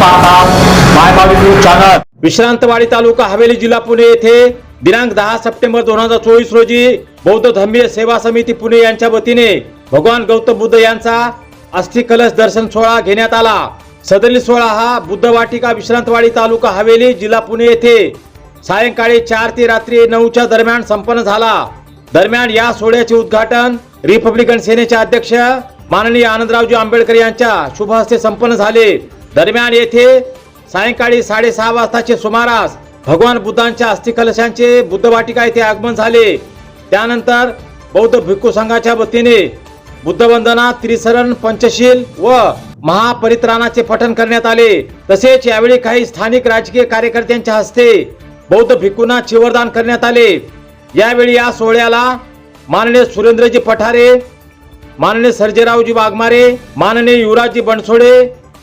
पाहता विश्रांतवाडी तालुका हवेली जिल्हा पुणे येथे दिनांक दहा सप्टेंबर दोन हजार चोवीस रोजी बौद्ध धर्मीय सेवा समिती पुणे यांच्या वतीने भगवान गौतम बुद्ध यांचा अस्थि कलश दर्शन सोहळा घेण्यात आला. सदरील सोहळा हा बुद्ध वाटिका विश्रांतवाडी तालुका हवेली जिल्हा पुणे येथे सायंकाळी चार ते रात्री नऊच्या दरम्यान संपन्न झाला. दरम्यान या सोहळ्याचे उद्घाटन रिपब्लिकन सेनेचे अध्यक्ष माननीय आनंदरावजी आंबेडकर यांच्या शुभ हस्ते संपन्न झाले. दरम्यान येथे सायंकाळी साडेसहा वाजताचे सुमारास भगवान बुद्धांच्या अस्थिकलशांचे बुद्ध वाटिका येथे आगमन झाले. त्यानंतर बौद्ध भिक्खू संघाच्या वतीने बुद्धवंदना त्रिसरण पंचशील व महापरित्राणाचे पठण करण्यात आले. तसेच यावेळी काही स्थानिक राजकीय कार्यकर्त्यांच्या हस्ते बौद्ध भिक्खूंना चिवरदान करण्यात आले. यावेळी या सोहळ्याला माननीय सुरेंद्रजी पठारे माननीय सर्जेरावजी वाघमारे माननीय युवराजजी बनसोडे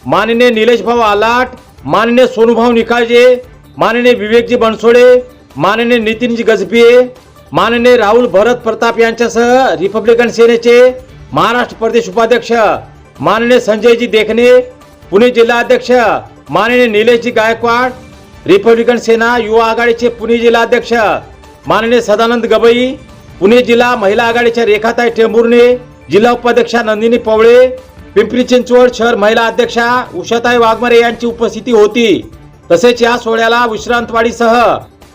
माननीय निलेशभाऊ आलाट माननीय सोनूभाऊ निकाळजे माननीय विवेकजी बनसोडे माननीय नितीनजी गजबिये माननीय राहुल भरत प्रताप यांच्यासह रिपब्लिकन सेनेचे महाराष्ट्र प्रदेश उपाध्यक्ष माननीय संजयजी देखणे पुणे जिल्हाध्यक्ष माननीय निलेशजी गायकवाड रिपब्लिकन सेना युवा आघाडीचे पुणे जिल्हाध्यक्ष माननीय सदानंद गवई पुणे जिल्हा महिला आघाडीच्या रेखाताई टेंभुर्णे जिल्हा उपाध्यक्षा नंदिनी पवळे पिंपरी चिंचवड शहर महिला अध्यक्षा उषाताई वाघमारे यांची उपस्थिती होती. तसेच या सोहळ्याला विश्रांतवाडीसह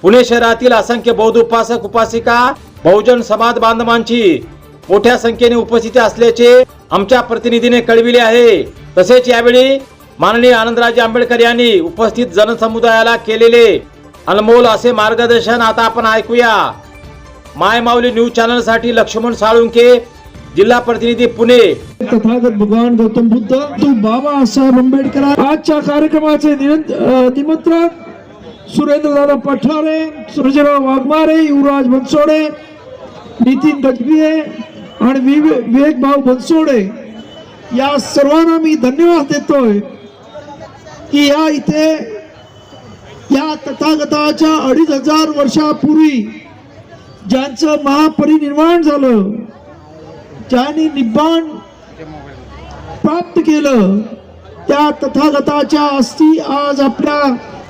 पुणे शहरातील असंख्य बौद्ध उपासक उपासिका बहुजन समाज बांधवांची मोठ्या संख्येने उपस्थिती असल्याचे आमच्या प्रतिनिधीने कळविले आहे. तसेच यावेळी माननीय आनंदराजे आंबेडकर यांनी उपस्थित जनसमुदायाला केलेले अनमोल असे मार्गदर्शन आता आपण ऐकूया. माय माऊली न्यूज चॅनलसाठी लक्ष्मण साळुंके जिल्हा प्रतिनिधी पुणे. तथागत भगवान गौतम बुद्ध तू बाबासाहेब आंबेडकर. आजच्या कार्यक्रमाचे निमंत्रण सुरेंद्रदादा पठारे सुरजराव वाघमारे युवराज बनसोडे नितीन गजबिये आणि विवे- विवेक भाऊ बनसोडे. या सर्वांना मी धन्यवाद देतोय की या इथे या तथागताच्या अडीच हजार वर्षापूर्वी ज्यांचं महापरिनिर्वाण झालं ज्यांनी निब्बाण प्राप्त केलं त्या तथागताच्या अस्थी आज आपल्या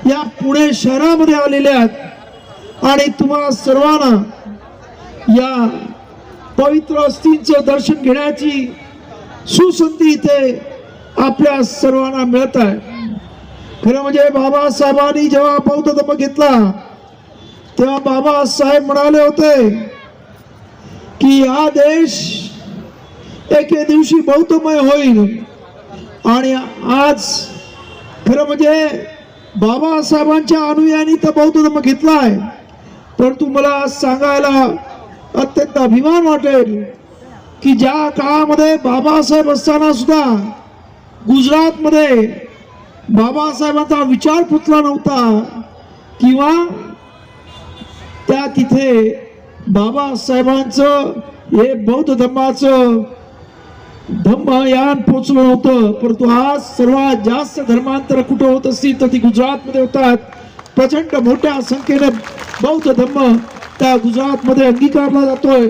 या पुणे शहरामध्ये आलेल्या आहेत. आणि तुम्हाला सर्वांना या पवित्र अस्थींचं दर्शन घेण्याची सुसंधी इथे आपल्या सर्वांना मिळत आहे. खरं म्हणजे बाबासाहेबांनी जेव्हा बौद्ध धर्म घेतला तेव्हा बाबासाहेब म्हणाले होते की हा देश एके दिवशी बौद्धमय होईल आणि आज खरं म्हणजे बाबासाहेबांच्या अनुयायांनी तर बौद्ध धर्म घेतला आहे. परंतु मला आज सांगायला अत्यंत अभिमान वाटेल की ज्या काळामध्ये बाबासाहेब असताना सुद्धा गुजरातमध्ये बाबासाहेबांचा विचार पुतला नव्हता किंवा त्या तिथे बाबासाहेबांचं हे बौद्ध धर्माचं धम्मयान पोचलं नव्हतं परंतु आज सर्वात जास्त धर्मांतर कुठं होत असतील तर ती गुजरातमध्ये होतात. प्रचंड मोठ्या संख्येने बौद्ध धम्म त्या गुजरातमध्ये अंगीकारला जातोय.